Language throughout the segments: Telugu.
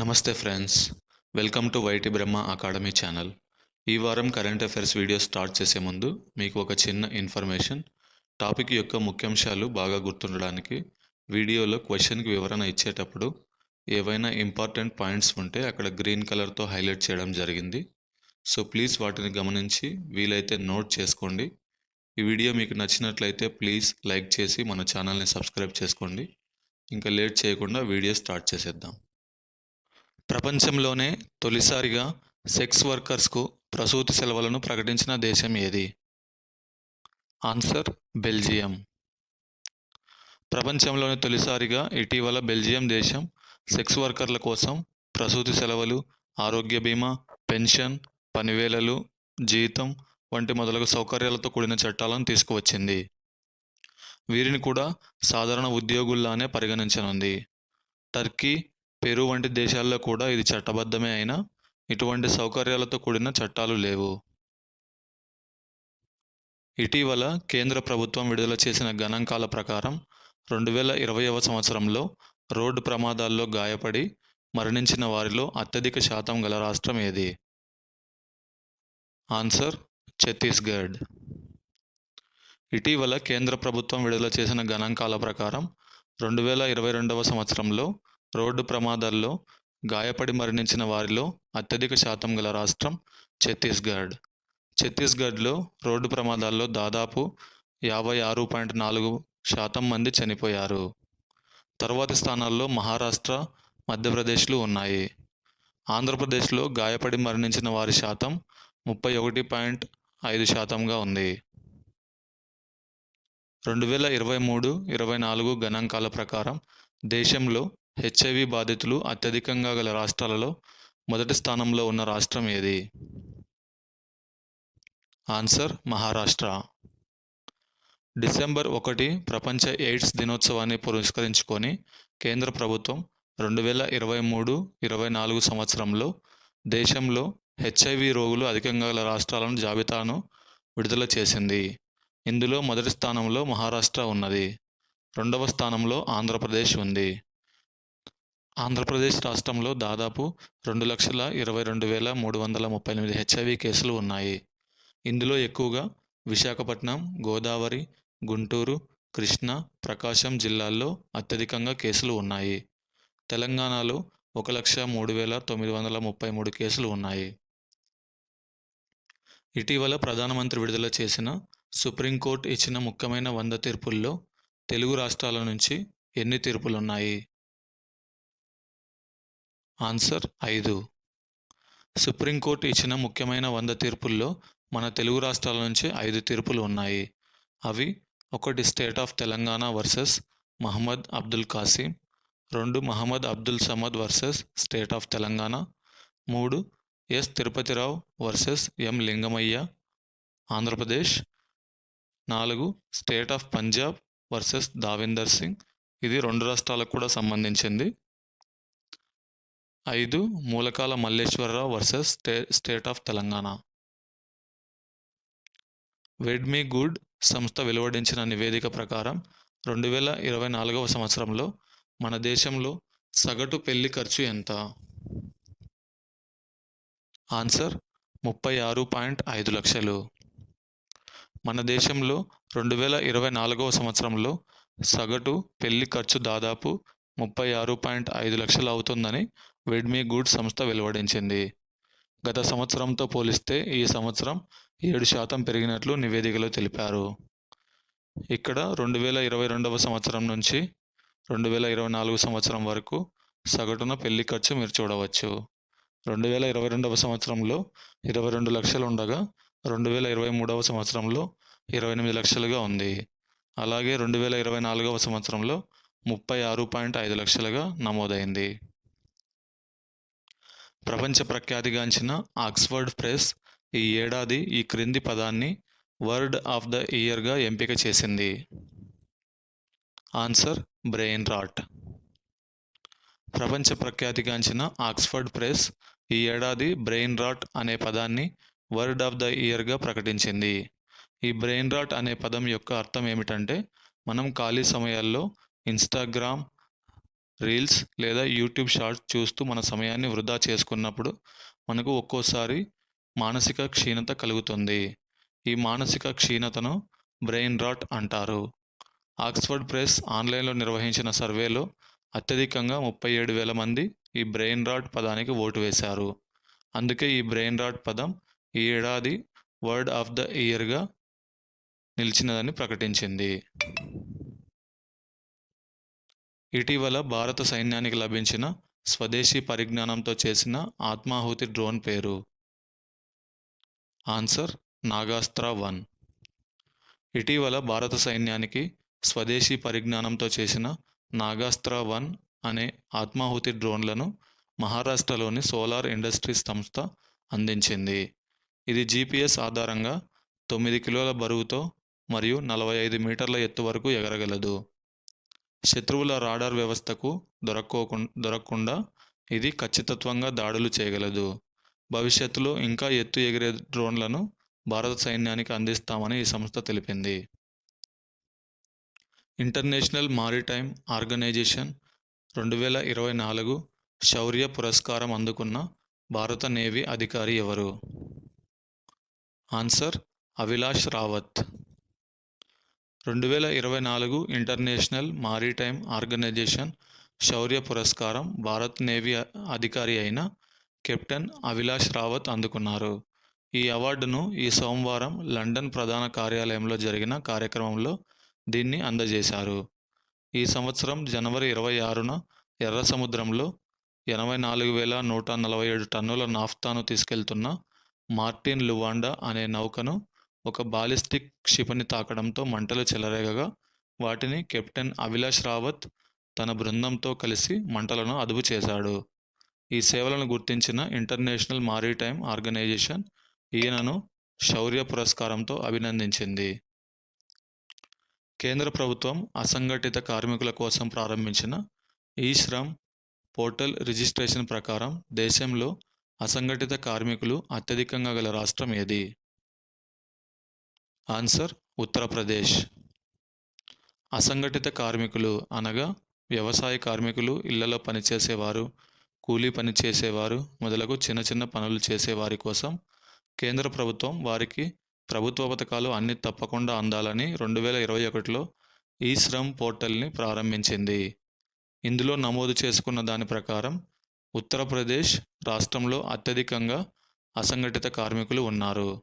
నమస్తే friends. Welcome to Y T Brahma academy channel. ఈ వారం కరెంట్ అఫైర్స్ వీడియో స్టార్ట్ చేసే ముందు మీకు ఒక చిన్న ఇన్ఫర్మేషన్. టాపిక్ యొక్క ముఖ్యాంశాలు బాగా గుర్తుండడానికి వీడియోలో క్వశ్చన్కి వివరణ ఇచ్చేటప్పుడు ఏవైనా ఇంపార్టెంట్ పాయింట్స్ ఉంటే అక్కడ గ్రీన్ కలర్తో హైలైట్ చేయడం జరిగింది. సో ప్లీజ్ వాటిని గమనించి వీలైతే నోట్ చేసుకోండి. ఈ వీడియో మీకు నచ్చినట్లయితే ప్లీజ్ లైక్ చేసి మన ఛానల్ని సబ్స్క్రైబ్ చేసుకోండి. ఇంకా లేట్ చేయకుండా వీడియో స్టార్ట్ చేసేద్దాం. ప్రపంచంలోనే తొలిసారిగా సెక్స్ వర్కర్స్కు ప్రసూతి సెలవులను ప్రకటించిన దేశం ఏది? Answer Belgium. ప్రపంచంలోనే తొలిసారిగా ఇటీవల బెల్జియం దేశం సెక్స్ వర్కర్ల కోసం ప్రసూతి సెలవులు ఆరోగ్య బీమా పెన్షన్ పనివేళలు జీతం వంటి మొదలగు సౌకర్యాలతో కూడిన చట్టాలను తీసుకువచ్చింది. వీరిని కూడా సాధారణ ఉద్యోగుల్లానే పరిగణించనుంది. టర్కీ పెరు వంటి దేశాల్లో కూడా ఇది చట్టబద్ధమే అయినా ఇటువంటి సౌకర్యాలతో కూడిన చట్టాలు లేవు. ఇటీవల కేంద్ర ప్రభుత్వం విడుదల చేసిన గణాంకాల ప్రకారం రెండు వేల ఇరవైవ సంవత్సరంలో రోడ్డు ప్రమాదాల్లో గాయపడి మరణించిన వారిలో అత్యధిక శాతం గల రాష్ట్రం ఏది? ఆన్సర్ ఛత్తీస్గఢ్. ఇటీవల కేంద్ర ప్రభుత్వం విడుదల చేసిన గణాంకాల ప్రకారం రెండు వేల ఇరవై రెండవ సంవత్సరంలో రోడ్డు ప్రమాదాల్లో గాయపడి మరణించిన వారిలో అత్యధిక శాతం గల రాష్ట్రం ఛత్తీస్గఢ్. ఛత్తీస్గఢ్లో రోడ్డు ప్రమాదాల్లో దాదాపు యాభై ఆరు పాయింట్ నాలుగు శాతం మంది చనిపోయారు. తరువాతి స్థానాల్లో మహారాష్ట్ర మధ్యప్రదేశ్లు ఉన్నాయి. ఆంధ్రప్రదేశ్లో గాయపడి మరణించిన వారి శాతం ముప్పై ఒకటి పాయింట్ ఐదు శాతంగా ఉంది. రెండు వేల ఇరవై మూడు ఇరవై నాలుగు గణాంకాల ప్రకారం దేశంలో హెచ్ఐవి బాధితులు అత్యధికంగా గల రాష్ట్రాలలో మొదటి స్థానంలో ఉన్న రాష్ట్రం ఏది? ఆన్సర్ మహారాష్ట్ర. డిసెంబర్ ఒకటి ప్రపంచ ఎయిడ్స్ దినోత్సవాన్ని పురస్కరించుకొని కేంద్ర ప్రభుత్వం రెండు వేల ఇరవై మూడు ఇరవై నాలుగు సంవత్సరంలో దేశంలో హెచ్ఐవి రోగులు అధికంగా గల రాష్ట్రాలను జాబితాను విడుదల చేసింది. ఇందులో మొదటి స్థానంలో మహారాష్ట్ర ఉన్నది. రెండవ స్థానంలో ఆంధ్రప్రదేశ్ ఉంది. ఆంధ్రప్రదేశ్ రాష్ట్రంలో దాదాపు రెండు లక్షల ఇరవై రెండు వేల మూడు వందల ముప్పై ఎనిమిది హెచ్ఐవి కేసులు ఉన్నాయి. ఇందులో ఎక్కువగా విశాఖపట్నం గోదావరి గుంటూరు కృష్ణా ప్రకాశం జిల్లాల్లో అత్యధికంగా కేసులు ఉన్నాయి. తెలంగాణలో ఒక లక్ష మూడు వేల తొమ్మిది వందల ముప్పై మూడు కేసులు ఉన్నాయి. ఇటీవల ప్రధానమంత్రి విడుదల చేసిన సుప్రీంకోర్టు ఇచ్చిన ముఖ్యమైన వంద తీర్పుల్లో తెలుగు రాష్ట్రాల నుంచి ఎన్ని తీర్పులు ఉన్నాయి ఆన్సర్ ఐదు. సుప్రీంకోర్టు ఇచ్చిన ముఖ్యమైన వంద తీర్పుల్లో మన తెలుగు రాష్ట్రాల నుంచి ఐదు తీర్పులు ఉన్నాయి. అవి ఒకటి state of Telangana versus Mohammed Abdul Kasim రెండు Mohammed Abdul Samad versus state of Telangana మూడు S Tirupati Rao versus M Lingamaiah Andhra Pradesh నాలుగు state of Punjab versus Davinder Singh. ఇది రెండు రాష్ట్రాలకు కూడా సంబంధించింది. ఐదు మూలకాల Malleswara Rao versus stay state of Telangana. WedMeGood సంస్థ వెలువడించిన నివేదిక ప్రకారం రెండు వేల ఇరవై నాలుగవ సంవత్సరంలో మన దేశంలో సగటు పెళ్ళి ఖర్చు ఎంత? ఆన్సర్ ముప్పై ఆరు పాయింట్ ఐదు లక్షలు. మన దేశంలో రెండు వేల ఇరవై నాలుగవ సంవత్సరంలో సగటు పెళ్ళి ఖర్చు దాదాపు ముప్పై ఆరు పాయింట్ ఐదు లక్షలు అవుతుందని వెడ్మీ గుడ్ సంస్థ వెలువడించింది. గత సంవత్సరంతో పోలిస్తే ఈ సంవత్సరం ఏడు శాతం పెరిగినట్లు నివేదికలో తెలిపారు. ఇక్కడ రెండు వేల ఇరవై రెండవ సంవత్సరం నుంచి రెండు వేల ఇరవై నాలుగు సంవత్సరం వరకు సగటున పెళ్ళి ఖర్చు మీరు చూడవచ్చు. రెండు వేల ఇరవై రెండవ సంవత్సరంలో ఇరవై రెండు లక్షలు ఉండగా రెండు వేల ఇరవై మూడవ సంవత్సరంలో ఇరవై ఎనిమిది లక్షలుగా ఉంది. అలాగే రెండు వేల ఇరవై నాలుగవ సంవత్సరంలో ముప్పై ఆరు పాయింట్ ఐదు లక్షలుగా నమోదైంది. ప్రపంచ ప్రఖ్యాతిగాంచిన ఆక్స్ఫర్డ్ ప్రెస్ ఈ ఏడాది ఈ క్రింది పదాన్ని వర్డ్ ఆఫ్ ద ఇయర్గా ఎంపిక చేసింది. Answer brain rot. ప్రపంచ ప్రఖ్యాతిగాంచిన ఆక్స్ఫర్డ్ ప్రెస్ ఈ ఏడాది బ్రెయిన్ రాట్ అనే పదాన్ని వర్డ్ ఆఫ్ ద ఇయర్గా ప్రకటించింది. ఈ బ్రెయిన్ రాట్ అనే పదం యొక్క అర్థం ఏమిటంటే మనం ఖాళీ సమయాల్లో ఇన్స్టాగ్రామ్ రీల్స్ లేదా యూట్యూబ్ షార్ట్స్ చూస్తూ మన సమయాన్ని వృధా చేసుకున్నప్పుడు మనకు ఒక్కోసారి మానసిక క్షీణత కలుగుతుంది. ఈ మానసిక క్షీణతను బ్రెయిన్ రాట్ అంటారు. ఆక్స్ఫర్డ్ ప్రెస్ ఆన్లైన్లో నిర్వహించిన సర్వేలో అత్యధికంగా ముప్పై ఏడు వేల మంది ఈ బ్రెయిన్ రాట్ పదానికి ఓటు వేశారు. అందుకే ఈ బ్రెయిన్ రాట్ పదం ఈ ఏడాది వర్డ్ ఆఫ్ ద ఇయర్గా నిలిచినదని ప్రకటించింది. ఇటీవల భారత సైన్యానికి లభించిన స్వదేశీ పరిజ్ఞానంతో చేసిన ఆత్మాహుతి డ్రోన్ పేరు. Answer Nagastra one. ఇటీవల భారత సైన్యానికి స్వదేశీ పరిజ్ఞానంతో చేసిన నాగాస్త్ర వన్ అనే ఆత్మాహుతి డ్రోన్లను మహారాష్ట్రలోని సోలార్ ఇండస్ట్రీస్ సంస్థ అందించింది. ఇది జీపీఎస్ ఆధారంగా తొమ్మిది కిలోల బరువుతో మరియు నలభై ఐదు మీటర్ల ఎత్తు వరకు ఎగరగలదు. శత్రువుల రాడార్ వ్యవస్థకు దొరక్కోకు దొరకకుండా ఇది ఖచ్చితత్వంగా దాడులు చేయగలదు. భవిష్యత్తులో ఇంకా ఎత్తు ఎగిరే డ్రోన్లను భారత సైన్యానికి అందిస్తామని ఈ సంస్థ తెలిపింది. ఇంటర్నేషనల్ మారిటైమ్ ఆర్గనైజేషన్ రెండు వేల ఇరవై నాలుగు శౌర్య పురస్కారం అందుకున్న భారత నేవీ అధికారి ఎవరు? ఆన్సర్ అవిలాష్ రావత్. రెండు వేల ఇరవై నాలుగు ఇంటర్నేషనల్ మారిటైమ్ ఆర్గనైజేషన్ శౌర్య పురస్కారం భారత్ నేవీ అధికారి అయిన కెప్టెన్ అవిలాష్ రావత్ అందుకున్నారు. ఈ అవార్డును ఈ సోమవారం లండన్ ప్రధాన కార్యాలయంలో జరిగిన కార్యక్రమంలో దీన్ని అందజేశారు. ఈ సంవత్సరం జనవరి ఇరవై ఆరున ఎర్ర సముద్రంలో ఎనభై నాలుగు వేల నూట నలభై ఏడు టన్నుల నాఫ్తాను తీసుకెళ్తున్న మార్టిన్ లువాండా అనే నౌకను ఒక బాలిస్టిక్ క్షిపణి తాకడంతో మంటలు చెలరేగగా వాటిని కెప్టెన్ అవిలాష్ రావత్ తన బృందంతో కలిసి మంటలను అదుపు చేశాడు. ఈ సేవలను గుర్తించిన ఇంటర్నేషనల్ మారిటైమ్ ఆర్గనైజేషన్ ఈయనను శౌర్య పురస్కారంతో అభినందించింది. కేంద్ర ప్రభుత్వం అసంఘటిత కార్మికుల కోసం ప్రారంభించిన ఈ శ్రమ్ పోర్టల్ రిజిస్ట్రేషన్ ప్రకారం దేశంలో అసంఘటిత కార్మికులు అత్యధికంగా గల రాష్ట్రం ఏది? ఆన్సర్ ఉత్తరప్రదేశ్. అసంఘటిత కార్మికులు అనగా వ్యవసాయ కార్మికులు ఇళ్ళలో పనిచేసేవారు కూలీ పని చేసేవారు మొదలగు చిన్న చిన్న పనులు చేసేవారి కోసం కేంద్ర ప్రభుత్వం వారికి ప్రభుత్వ పథకాలు అన్ని తప్పకుండా అందాలని రెండు వేల ఇరవై ఒకటిలో ఈ శ్రమ్ పోర్టల్ని ప్రారంభించింది. ఇందులో నమోదు చేసుకున్న దాని ప్రకారం ఉత్తరప్రదేశ్ రాష్ట్రంలో అత్యధికంగా అసంఘటిత కార్మికులు ఉన్నారు.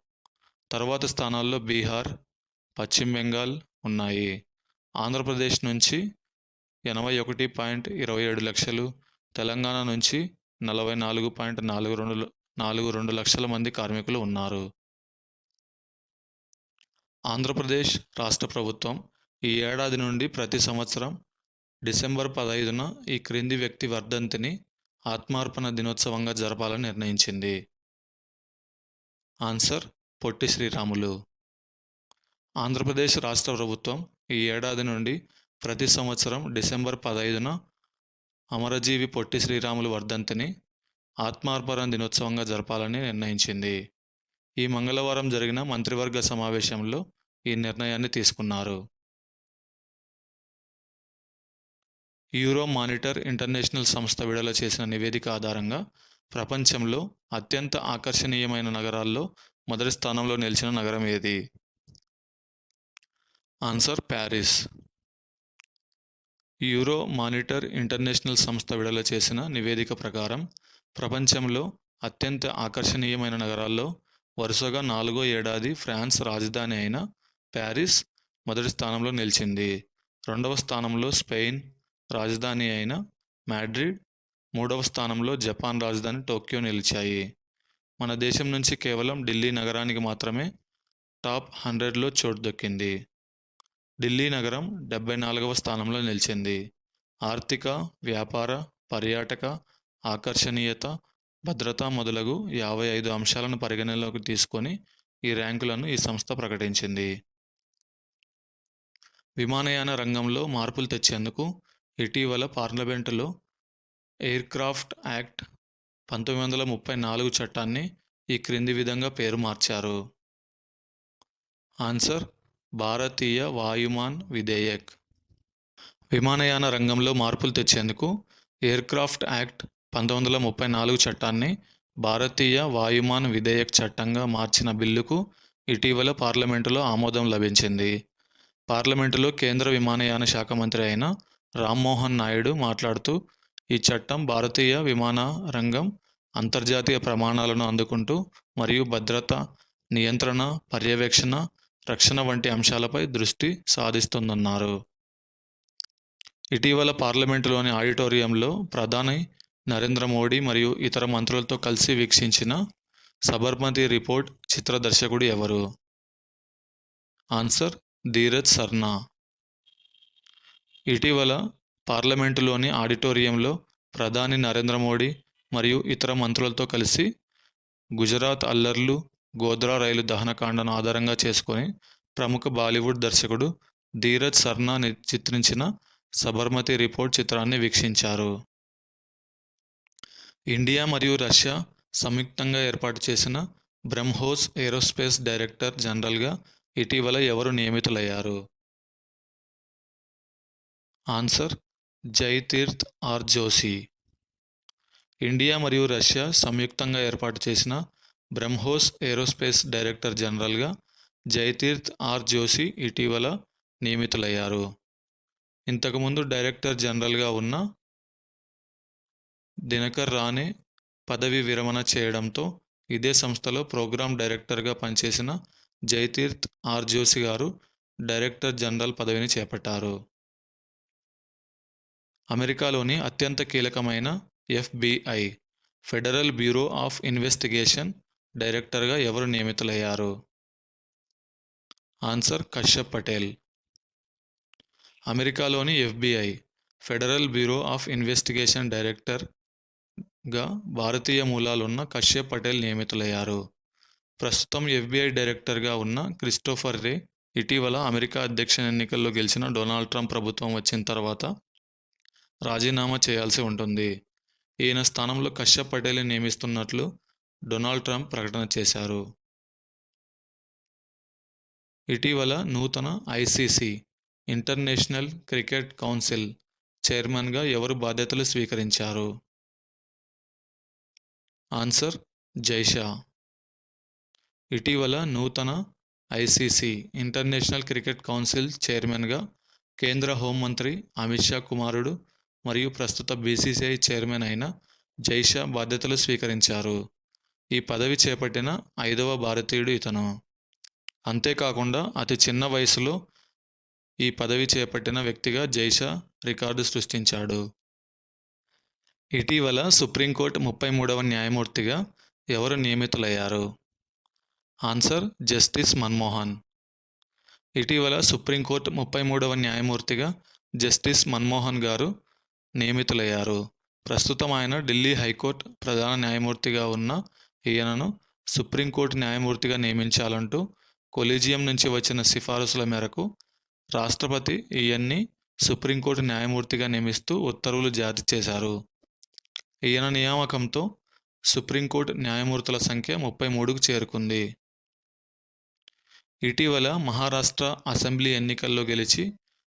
తర్వాత స్థానాల్లో బీహార్ పశ్చిమ బెంగాల్ ఉన్నాయి. ఆంధ్రప్రదేశ్ నుంచి ఎనభై ఒకటి పాయింట్ ఇరవై ఏడు లక్షలు తెలంగాణ నుంచి నలభై నాలుగు పాయింట్ నాలుగు రెండు నాలుగు రెండు లక్షల మంది కార్మికులు ఉన్నారు. ఆంధ్రప్రదేశ్ రాష్ట్ర ప్రభుత్వం ఈ ఏడాది నుండి ప్రతి సంవత్సరం డిసెంబర్ పదహైదున ఈ క్రింది వ్యక్తి వర్ధంతిని ఆత్మార్పణ దినోత్సవంగా జరపాలని నిర్ణయించింది. ఆన్సర్ పొట్టి శ్రీరాములు. ఆంధ్రప్రదేశ్ రాష్ట్ర ప్రభుత్వం ఈ ఏడాది నుండి ప్రతి సంవత్సరం డిసెంబర్ పదహైదున అమరజీవి పొట్టి శ్రీరాములు వర్ధంతిని ఆత్మార్పణ దినోత్సవంగా జరపాలని నిర్ణయించింది. ఈ మంగళవారం జరిగిన మంత్రివర్గ సమావేశంలో ఈ నిర్ణయాన్ని తీసుకున్నారు. యూరో మానిటర్ ఇంటర్నేషనల్ సంస్థ విడుదల చేసిన నివేదిక ఆధారంగా ప్రపంచంలో అత్యంత ఆకర్షణీయమైన నగరాల్లో మొదటి స్థానంలో నిలిచిన నగరం ఏది? Answer Paris. Euro monitor international సంస్థ విడుదల చేసిన నివేదిక ప్రకారం ప్రపంచంలో అత్యంత ఆకర్షణీయమైన నగరాల్లో వరుసగా నాలుగో ఏడాది ఫ్రాన్స్ రాజధాని అయిన ప్యారిస్ మొదటి స్థానంలో నిలిచింది. రెండవ స్థానంలో స్పెయిన్ రాజధాని అయిన మాడ్రిడ్ మూడవ స్థానంలో జపాన్ రాజధాని టోక్యో నిలిచాయి. మన దేశం నుంచి కేవలం ఢిల్లీ నగరానికి మాత్రమే టాప్ హండ్రెడ్లో చోటు దక్కింది. ఢిల్లీ నగరం డెబ్బై నాలుగవ స్థానంలో నిలిచింది. ఆర్థిక వ్యాపార పర్యాటక ఆకర్షణీయత భద్రత మొదలగు యాభై ఐదు అంశాలను పరిగణనలోకి తీసుకొని ఈ ర్యాంకులను ఈ సంస్థ ప్రకటించింది. విమానయాన రంగంలో మార్పులు తెచ్చేందుకు ఇటీవల పార్లమెంటులో ఎయిర్క్రాఫ్ట్ యాక్ట్ పంతొమ్మిది వందల ముప్పై నాలుగు చట్టాన్ని ఈ క్రింది విధంగా పేరు మార్చారు. ఆన్సర్ భారతీయ వాయుమాన్ విధేయక్. విమానయాన రంగంలో మార్పులు తెచ్చేందుకు ఎయిర్క్రాఫ్ట్ యాక్ట్ పంతొమ్మిది వందల ముప్పై నాలుగు చట్టాన్ని భారతీయ వాయుమాన్ విధేయక్ చట్టంగా మార్చిన బిల్లుకు ఇటీవల పార్లమెంటులో ఆమోదం లభించింది. పార్లమెంటులో కేంద్ర విమానయాన శాఖ మంత్రి అయిన రామ్మోహన్ నాయుడు మాట్లాడుతూ ఈ చట్టం భారతీయ విమాన రంగం అంతర్జాతీయ ప్రమాణాలను అందుకుంటూ మరియు భద్రత నియంత్రణ పర్యవేక్షణ రక్షణ వంటి అంశాలపై దృష్టి సాధిస్తుందన్నారు. ఇటీవల పార్లమెంటులోని ఆడిటోరియంలో ప్రధాని నరేంద్ర మోడీ మరియు ఇతర మంత్రులతో కలిసి వీక్షించిన సబర్మతి రిపోర్ట్ చిత్ర దర్శకుడు ఎవరు? ఆన్సర్ ధీరజ్ సర్నా ఇటీవల పార్లమెంటులోని ఆడిటోరియంలో ప్రధాని నరేంద్ర మోడీ మరియు ఇతర మంత్రులతో కలిసి గుజరాత్ అల్లర్లు గోద్రా రైలు దహనకాండను ఆధారంగా చేసుకొని ప్రముఖ బాలీవుడ్ దర్శకుడు ధీరజ్ సర్నా చిత్రించిన సబర్మతి రిపోర్ట్ చిత్రాన్ని వీక్షించారు. ఇండియా మరియు రష్యా సంయుక్తంగా ఏర్పాటు చేసిన బ్రహ్మోస్ ఏరోస్పేస్ డైరెక్టర్ జనరల్గా ఇటీవల ఎవరు నియమితులయ్యారు? Answer Jaitirth R Joshi. India మరియు రష్యా సంయుక్తంగా ఏర్పాటు చేసిన బ్రహ్మోస్ ఏరోస్పేస్ డైరెక్టర్ జనరల్గా జైతీర్థ్ ఆర్ జోషి ఇటీవల నియమితులయ్యారు. ఇంతకుముందు డైరెక్టర్ జనరల్గా ఉన్న దినకర్ రాణే పదవి విరమణ చేయడంతో ఇదే సంస్థలో ప్రోగ్రామ్ డైరెక్టర్గా పనిచేసిన జైతీర్థ్ ఆర్ జోషి గారు డైరెక్టర్ జనరల్ పదవిని చేపట్టారు. అమెరికాలోని అత్యంత కీలకమైన FBI federal bureau of investigation డైరెక్టర్గా ఎవరు నియమితులయ్యారు? ఆన్సర్ కశ్యప్ పటేల్. అమెరికాలోని FBI federal bureau of investigation డైరెక్టర్గా భారతీయ మూలాలున్న కశ్యప్ పటేల్ నియమితులయ్యారు. ప్రస్తుతం ఎఫ్బిఐ డైరెక్టర్గా ఉన్న క్రిస్టోఫర్ రే ఇటీవల అమెరికా అధ్యక్ష ఎన్నికల్లో గెలిచిన డొనాల్డ్ ట్రంప్ ప్రభుత్వం వచ్చిన తర్వాత రాజీనామా చేయాల్సి ఉంటుంది. ఈయన స్థానంలో కశ్యప్ పటేల్ని నియమిస్తున్నట్లు డొనాల్డ్ ట్రంప్ ప్రకటన చేశారు. ఇటీవల నూతన ఐసీసీ ఇంటర్నేషనల్ క్రికెట్ కౌన్సిల్ చైర్మన్గా ఎవరు బాధ్యతలు స్వీకరించారు? ఆన్సర్ జైషా. ఇటీవల నూతన ఐసీసీ ఇంటర్నేషనల్ క్రికెట్ కౌన్సిల్ చైర్మన్గా కేంద్ర హోంమంత్రి అమిత్ షా కుమారుడు మరియు ప్రస్తుత బీసీసీఐ చైర్మన్ అయిన జైషా బాధ్యతలు స్వీకరించారు. ఈ పదవి చేపట్టిన ఐదవ భారతీయుడు ఇతను. అంతేకాకుండా అతి చిన్న వయసులో ఈ పదవి చేపట్టిన వ్యక్తిగా జైషా రికార్డు సృష్టించాడు. ఇటీవల సుప్రీంకోర్టు ముప్పై మూడవ న్యాయమూర్తిగా ఎవరు నియమితులయ్యారు? Answer justice Manmohan. ఇటీవల సుప్రీంకోర్టు ముప్పై మూడవ న్యాయమూర్తిగా జస్టిస్ మన్మోహన్ గారు నియమితులయ్యారు. ప్రస్తుతం ఆయన ఢిల్లీ హైకోర్టు ప్రధాన న్యాయమూర్తిగా ఉన్న ఈయనను సుప్రీంకోర్టు న్యాయమూర్తిగా నియమించాలంటూ కొలీజియం నుంచి వచ్చిన సిఫారసుల మేరకు రాష్ట్రపతి ఈయన్ని సుప్రీంకోర్టు న్యాయమూర్తిగా నియమిస్తూ ఉత్తర్వులు జారీ చేశారు. ఈయన నియామకంతో సుప్రీంకోర్టు న్యాయమూర్తుల సంఖ్య ముప్పై మూడుకు చేరుకుంది. ఇటీవల మహారాష్ట్ర అసెంబ్లీ ఎన్నికల్లో గెలిచి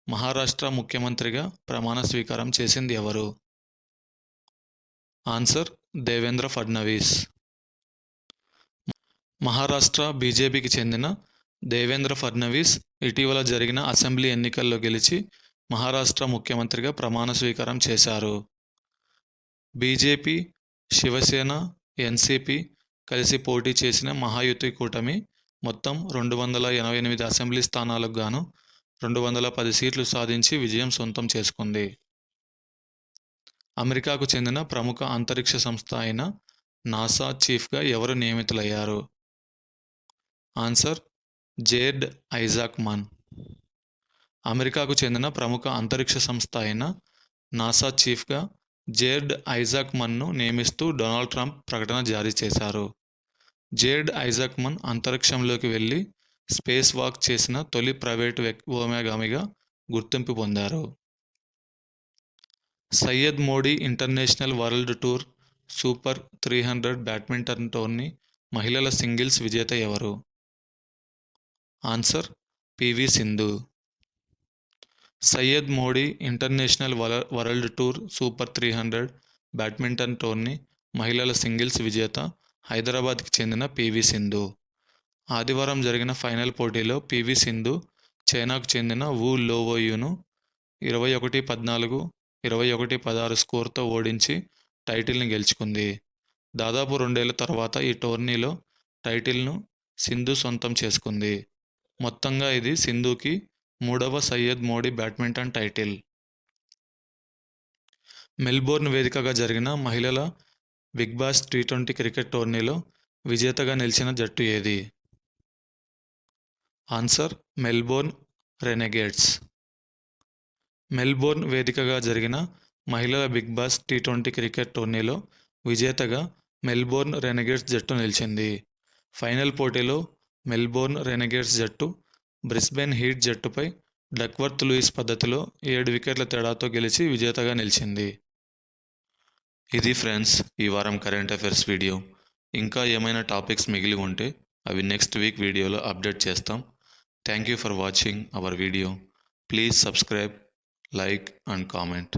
మహారాష్ట్ర ముఖ్యమంత్రిగా ప్రమాణ స్వీకారం చేసింది ఎవరు? ఆన్సర్ దేవేంద్ర ఫడ్నవీస్. మహారాష్ట్ర బీజేపీకి చెందిన దేవేంద్ర ఫడ్నవీస్ ఇటీవల జరిగిన అసెంబ్లీ ఎన్నికల్లో గెలిచి మహారాష్ట్ర ముఖ్యమంత్రిగా ప్రమాణ స్వీకారం చేశారు. బీజేపీ శివసేన ఎన్సీపీ కలిసి పోటీ చేసిన మహాయుతి కూటమి మొత్తం రెండు వందల ఎనభై ఎనిమిది అసెంబ్లీ స్థానాలకు గాను రెండు వందల పది సీట్లు సాధించి విజయం సొంతం చేసుకుంది. అమెరికాకు చెందిన ప్రముఖ అంతరిక్ష సంస్థ అయిన నాసా చీఫ్గా ఎవరు నియమితులయ్యారు? Answer Jared Isaac Mann. అమెరికాకు చెందిన ప్రముఖ అంతరిక్ష సంస్థ అయిన నాసా చీఫ్గా జేర్డ్ ఐజాక్ మన్ను నియమిస్తూ డొనాల్డ్ ట్రంప్ ప్రకటన జారీ చేశారు. జేర్డ్ ఐజాక్ మన్ అంతరిక్షంలోకి వెళ్ళి స్పేస్ వాక్ చేసిన తొలి ప్రైవేటు వ్యోమగామిగా గుర్తింపు పొందారు. Syed Modi international world tour super three hundred badminton tourney మహిళల సింగిల్స్ విజేత ఎవరు? Answer P V Sindhu. Syed Modi international వల world tour super three hundred badminton tourney మహిళల సింగిల్స్ విజేత హైదరాబాద్కి చెందిన పివి సింధు. ఆదివారం జరిగిన ఫైనల్ పోటీలో పివి సింధు చైనాకు చెందిన వు లోవోయును ఇరవై ఒకటి పద్నాలుగు ఇరవై ఒకటి పదహారు స్కోర్తో ఓడించి టైటిల్ని గెలుచుకుంది. దాదాపు రెండేళ్ళ తర్వాత ఈ టోర్నీలో టైటిల్ను సింధు సొంతం చేసుకుంది. మొత్తంగా ఇది సింధుకి మూడవ Syed Modi badminton title. Melbourne వేదికగా జరిగిన మహిళల Big Bash T twenty cricket టోర్నీలో విజేతగా నిలిచిన జట్టు ఏది? ఆన్సర్ మెల్బోర్న్ రెనెగేట్స్ మెల్బోర్న్ వేదికగా జరిగిన మహిళల Big Bash T twenty cricket టోర్నీలో విజేతగా మెల్బోర్న్ రెనెగేట్స్ జట్టు నిలిచింది. ఫైనల్ పోటీలో మెల్బోర్న్ రెనెగేట్స్ జట్టు బ్రిస్బెన్ హీట్ జట్టుపై డక్వర్త్ లూయిస్ పద్ధతిలో ఏడు వికెట్ల తేడాతో గెలిచి విజేతగా నిలిచింది. ఇది ఫ్రెండ్స్ ఈ వారం కరెంట్ అఫైర్స్ వీడియో. ఇంకా ఏమైనా టాపిక్స్ మిగిలి ఉంటే అవి నెక్స్ట్ వీక్ వీడియోలో అప్డేట్ చేస్తాం. Thank you for watching our video. Please subscribe, like and comment.